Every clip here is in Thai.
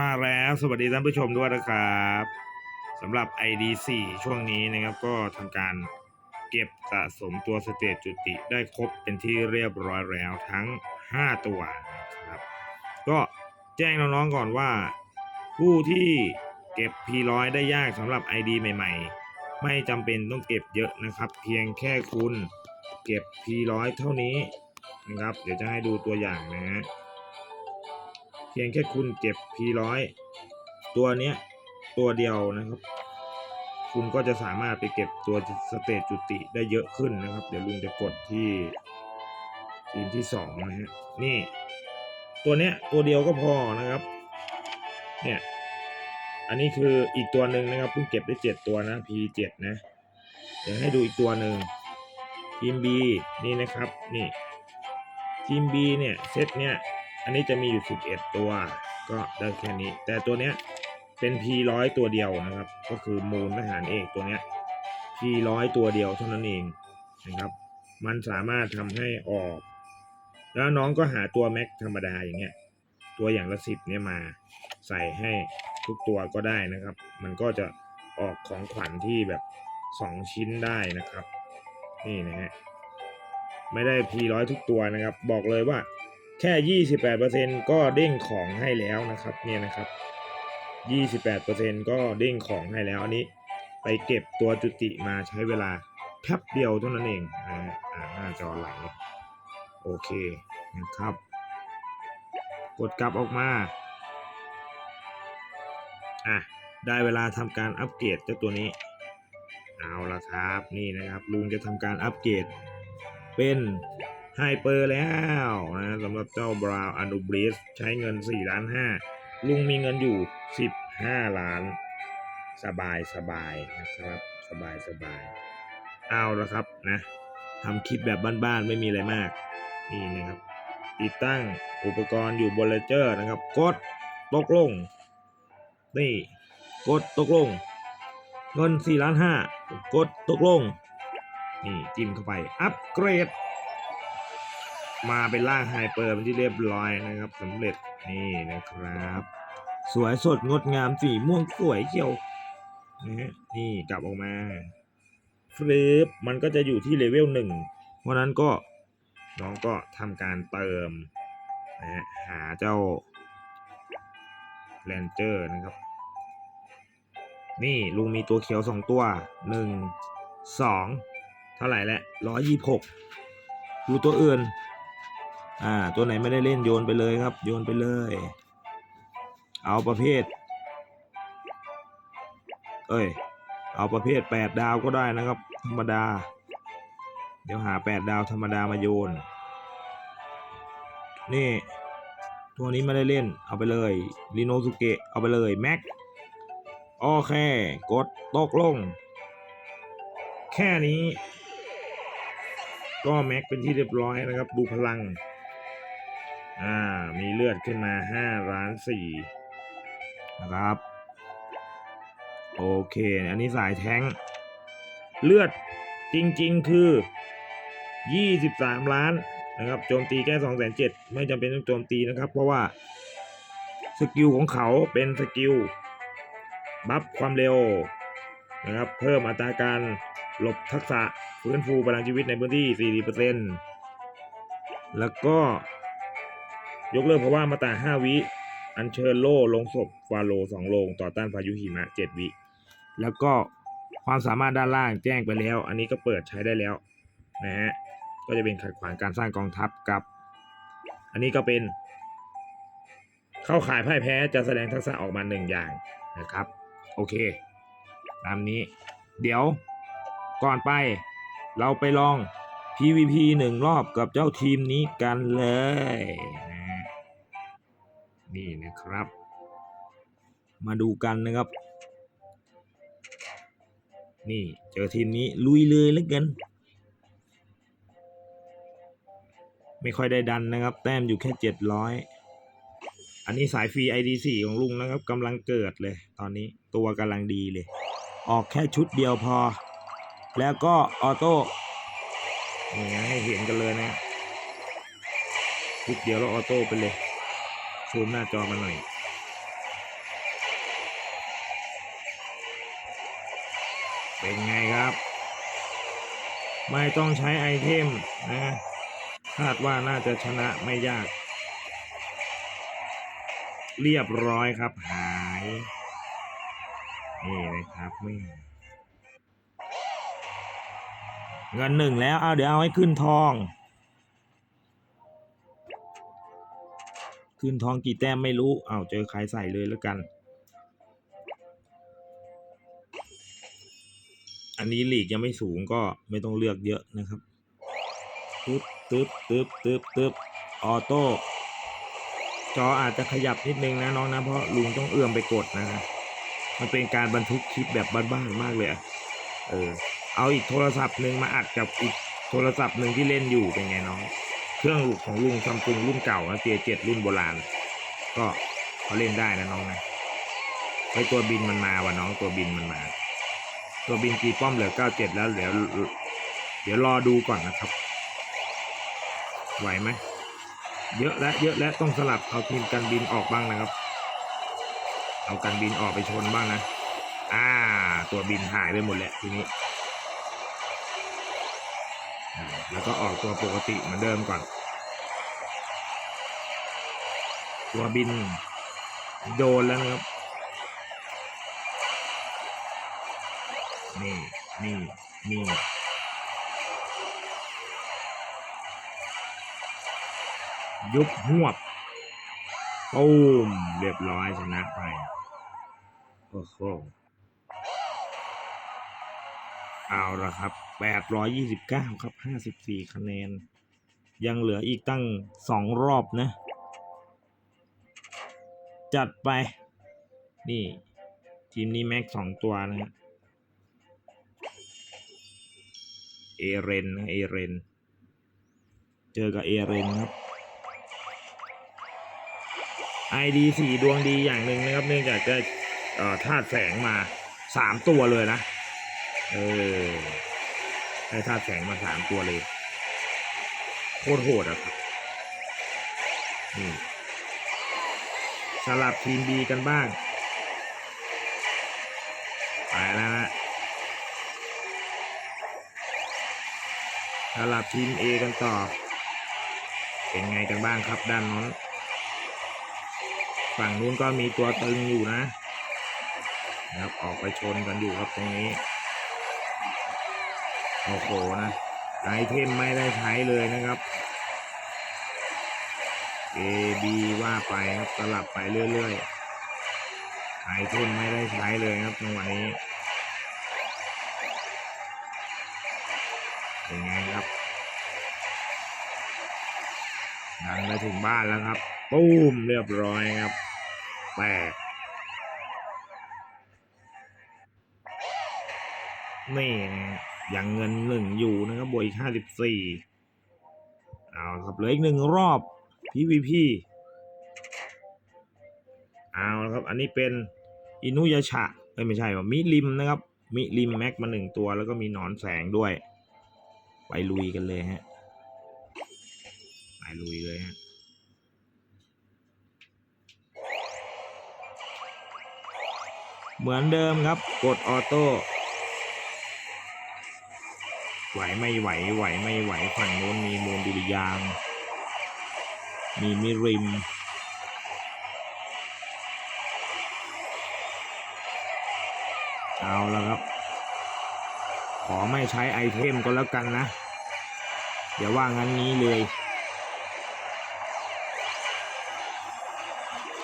มาแล้วสวัสดีท่านผู้ชมด้วยนะครับสำหรับ ID4 ช่วงนี้นะครับก็ทำการเก็บสะสมตัวสเตจจุติได้ครบเป็นที่เรียบร้อยแล้วทั้ง 5 ตัวนะครับก็แจ้งน้องๆก่อนว่า ผู้ที่เก็บ P100 ได้ยากสำหรับ ID ใหม่ ๆ ไม่จำเป็นต้องเก็บเยอะนะครับ เพียงแค่คุณเก็บ P100 เท่านี้นะครับ เดี๋ยวจะให้ดูตัวอย่างนะฮะ พียงแค่คุณเก็บ P100 ตัวเนี้ยตัวเดียวนะครับ คุณก็จะสามารถไปเก็บตัวสเตจจุติได้เยอะขึ้นนะครับ เดี๋ยวลุงจะกดที่ทีมที่สองนะฮะนี่ ตัวเนี้ยตัวเดียวก็พอนะครับ เนี่ยอันนี้คืออีกตัวหนึ่งนะครับเพิ่งเก็บได้เจ็ดตัวนะ P7 นะ เดี๋ยวให้ดูอีกตัวหนึ่งทีม B นี่นะครับนี่ทีม B เนี่ยเซตเนี่ย อันนี้จะมีอยู่ 11 ตัว ก็ได้แค่นี้ แต่ตัวเนี้ยเป็น P100 ตัวเดียวนะครับ ก็คือมูลทหารเอกตัวเนี้ย P100 ตัวเดียวเท่านั้นเองนะครับ มันสามารถทำให้ออก แล้วน้องก็หาตัวแม็กธรรมดาอย่างเงี้ย ตัวอย่างละสิบเนี่ยมาใส่ให้ทุกตัวก็ได้นะครับ มันก็จะออกของขวัญที่แบบ2ชิ้นได้นะครับ นี่นะฮะ ไม่ได้ P100 ทุกตัวนะครับ บอกเลยว่า แค่ 28%ก็เด้งของให้แล้วนะครับเนี่ยนะครับ 28%ก็เด้งของให้แล้วอันนี้ ไปเก็บตัวจุติมาใช้เวลาแป๊บเดียวเท่านั้นเองนะฮะหน้าจอไหลโอเคนะครับ กดกลับออกมาอะได้เวลาทำการอัปเกรดเจ้าตัวนี้ เอาละครับนี่นะครับลุงจะทำการอัปเกรดเป็น ไฮเปอร์แล้วนะสำหรับเจ้าบราวอนุบริสใช้เงิน4ล้าน5ลุงมีเงินอยู่ 15 ล้าน สบายสบายนะครับสบายสบายเอาละครับนะทำคลิปแบบบ้านๆไม่มีอะไรมาก นี่นะครับ ติดตั้งอุปกรณ์อยู่บนเลเจอร์นะครับ กดตกลง นี่ กดตกลง เงิน4ล้าน5กดตกลง นี่จิ้มเข้าไป อัปเกรด มาเป็นล่างไฮเปอร์เป็นที่เรียบร้อยนะครับสำเร็จนี่นะครับ สวยสดงดงามสีม่วงสวยเขียวนะนี่กลับออกมาฟลิปมันก็จะอยู่ที่เลเวลหนึ่งเพราะนั้นก็น้องก็ทำการเติมนะฮะหาเจ้าแลนเจอร์นะครับ นี่ลุงมีตัวเขียวสองตัวหนึ่งสองเท่าไหร่แล้วร้อยยี่หกดูตัวอื่น อ่า ตัวไหนไม่ได้เล่นโยนไปเลยครับ โยนไปเลย เอาประเภท เอ้ย เอาประเภทแปดดาวก็ได้นะครับ ธรรมดา เดี๋ยวหาแปดดาวธรรมดามาโยน นี่ ตัวนี้ไม่ได้เล่น เอาไปเลยริโนสุเกะ เอาไปเลยแม็ก โอเค กดตกลง แค่นี้ก็แม็กเป็นที่เรียบร้อยนะครับ ดูพลัง อ่า มีเลือดขึ้นมาห้าล้านสี่นะครับ โอเค อันนี้สายแท้ง เลือดจริงๆคือ 23 ล้านนะครับ โจมตีแค่2 7 0 0ไม่จำเป็นต้องโจมตีนะครับ เพราะว่า สกิลของเขาเป็นสกิล บัฟความเร็วนะครับ เพิ่มอัตราการหลบทักษะฟื้นฟูพลังชีวิตในพื้นที่ 40%แล้วก็ ยกเลิกเพราะว่ามาตราวิ อัญเชิญโล่ลงศพฟาโลสองโลง ต่อต้านพายุหิมะ7วิ แล้วก็ความสามารถด้านล่างแจ้งไปแล้ว อันนี้ก็เปิดใช้ได้แล้วนะฮะ ก็จะเป็นขัดขวางการสร้างกองทัพกับ อันนี้ก็เป็น เข้าขายพ่ายแพ้จะแสดงทักษะออกมาหนึ่งอย่างนะครับ โอเค ตามนี้ เดี๋ยวก่อนไปเราไปลอง PVP หนึ่งรอบกับเจ้าทีมนี้กันเลย นี่นะครับ มาดูกันนะครับ นี่เจอทีมนี้ลุยเลยแล้วกัน ไม่ค่อยได้ดันนะครับ แต้มอยู่แค่เจ็ดร้อยอันนี้สายฟรี ID4 ของลุงนะครับกำลังเกิดเลย ตอนนี้ตัวกำลังดีเลย ออกแค่ชุดเดียวพอ แล้วก็ออโต้นี่ให้เห็นกันเลยนะชุดเดียวแล้วออโต้ไปเลย ซูมหน้าจอมาหน่อยเป็นไงครับ ไม่ต้องใช้ไอเทมนะคาดว่าน่าจะชนะไม่ยาก เรียบร้อยครับหาย นี่เลยครับไม่เงินหนึ่งแล้วเอาเดี๋ยวเอาให้ขึ้นทอง ขึ้นทองกี่แต้มไม่รู้เอาเจอใครใส่เลยแล้วกัน อันนี้หลีกยังไม่สูงก็ไม่ต้องเลือกเยอะนะครับตึ๊บตึ๊บตึ๊บตึ๊บตึ๊บออโต้จออาจจะขยับนิดนึงนะน้องนะเพราะลุงต้องเอื้อมไปกดนะครับมันเป็นการบันทึกคลิปแบบบ้านๆมากเลยอะเออเอาอีกโทรศัพท์หนึ่งมาอัดกับอีกโทรศัพท์หนึ่งที่เล่นอยู่เป็นไงน้อง รื่องของลุงซัมซุงรุ่นเก่านะเจเจ็ดรุ่นโบราณ ก็เขาเล่นได้นะน้องนะไอตัวบินมันมาว่ะน้องตัวบินมันมา ตัวบินกีป้อมเหลือเก้าเจ็ดแล้วเดี๋ยวเดี๋ยวรอดูก่อนนะครับ ไหวไหมเยอะแล้วเยอะแล้วต้องสลับเอาทีมกันบินออกบ้างนะครับ เอากันบินออกไปชนบ้างนะ อ่า ตัวบินหายไปหมดแล้วทีนี้ แล้วก็ออกตัวปกติเหมือนเดิมก่อน ตัวบินโดนแล้วนะครับ นี่ นี่ นี่ยุบหวบตูมเรียบร้อยชนะไป โอ้โห เอาละครับแปดร้อยยี่สิบเก้าครับห้าสิบสี่คะแนน ยังเหลืออีกตั้งสองรอบนะ จัดไป นี่ ทีมนี้แม็กสองตัวนะฮะเอเรนนะเอเรน เจอกับเอเรนครับ ID สี่ดวงดีอย่างหนึ่งนะครับ เนื่องจากได้เอ่อธาตุแสงมาสามตัวเลยนะ เออได้ธาตุแสงมาสามตัวเลย โคตรโหดอะครับนี่สลับทีม B กันบ้าง ไปแล้วนะสลับทีม A กันต่อ เป็นไงกันบ้างครับด้านโน้น ฝั่งนู้นก็มีตัวตึงอยู่นะนะครับออกไปชนกันอยู่ครับตรงนี้ โอ้โหนะไอเทมไม่ได้ใช้เลยนะครับ A B ว่าไปครับสลับไปเรื่อยๆไอเทมไม่ได้ใช้เลยครับจังหวะนี้เป็นไงครับดันไปถึงบ้านแล้วครับปุ้มเรียบร้อยครับแตกนี่นะ ยังเงินหนึ่งอยู่นะครับบวกอีกห้าสิบสี่เอาครับเหลืออีกหนึ่งรอบ PVP เอาละครับ อันนี้เป็นอินุยาชะไม่ใช่ว่ามิริมนะครับ มิริมแม็กมาหนึ่งตัวแล้วก็มีหนอนแสงด้วย ไปลุยกันเลยฮะ ไปลุยเลยฮะเหมือนเดิมครับ กดออโต้ ไหวไม่ไหวไหวไม่ไหวฝั่งโน้นมีมูลดุริยาง มีมิริม เอาแล้วครับ ขอไม่ใช้ไอเทมก็แล้วกันนะ เดี๋ยวว่างั้นนี้เลย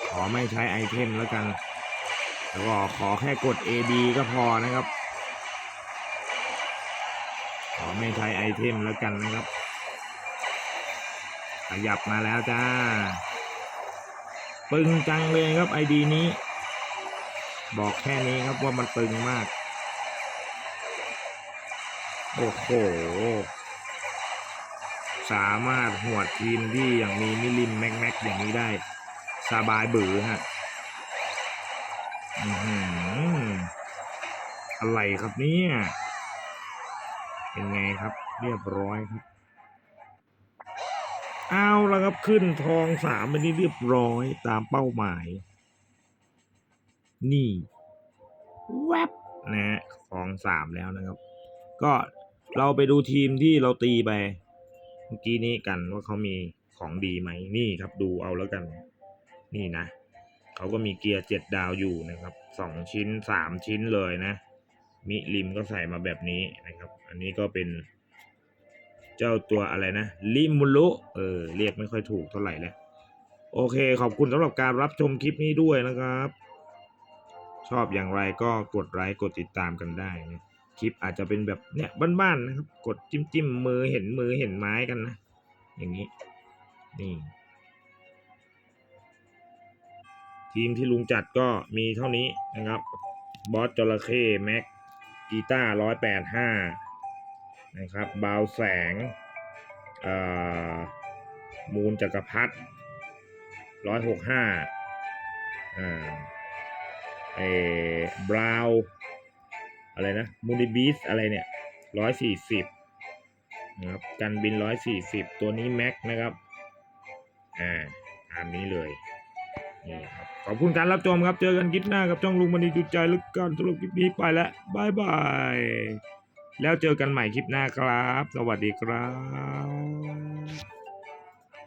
ขอไม่ใช้ไอเทมแล้วกันแล้วก็ขอแค่กด AB ก็พอนะครับ อไม่ใช้ไอเทมแล้วกันนะครับ ขยับมาแล้วจ้า ปึงจังเลยครับไอดีนี้ บอกแค่นี้ครับว่ามันปึงมาก โอ้โห สามารถหวดทีมที่อย่างมีมิลิมแม็กแม็กอย่างนี้ได้ สบายบือฮะอื้อหืออะไรครับเนี่ย เป็นไงครับ เรียบร้อยครับ เอาแล้วครับขึ้นทองสามไปนี่เรียบร้อยตามเป้าหมาย นี่แวบนะฮะของสามแล้วนะครับ ก็เราไปดูทีมที่เราตีไปเมื่อกี้นี้กันว่าเขามีของดีไหมนี่ครับดูเอาแล้วกัน นี่นะเขาก็มีเกียร์เจ็ดดาวอยู่นะครับสองชิ้นสามชิ้นเลยนะ มิลิมก็ใส่มาแบบนี้นะครับ อันนี้ก็เป็น เจ้าตัวอะไรนะลิมุรุเออเรียกไม่ค่อยถูกเท่าไหร่แล้วโอเค ขอบคุณสำหรับการรับชมคลิปนี้ด้วยนะครับ ชอบอย่างไรก็กดไลค์กดติดตามกันได้นะคลิปอาจจะเป็นแบบเนี้ยบ้านๆนะครับ กดจิ้มจิ้มมือเห็นมือเห็นไม้กันนะ อย่างนี้ นี่ ทีมที่ลุงจัดก็มีเท่านี้นะครับ บอสจระเข้แม็ก กีตาร์ร้อยแปดห้านะครับบาวแสงมูลจักรพัฒร้อยหกห้าเออบราวอะไรนะมูนิบีสอะไรเนี่ยร้อยสี่สิบนะครับกันบินร้อยสี่สิบตัวนี้แม็กนะครับ อ่าตามนี้เลย นี่ครับขอบคุณการรับชมครับ เจอกันคลิปหน้ากับช่องลุงมณีจุดใจลึกกันสำหรับคลิปนี้ไปแล้วบายบาย แล้วเจอกันใหม่คลิปหน้าครับ สวัสดีครับ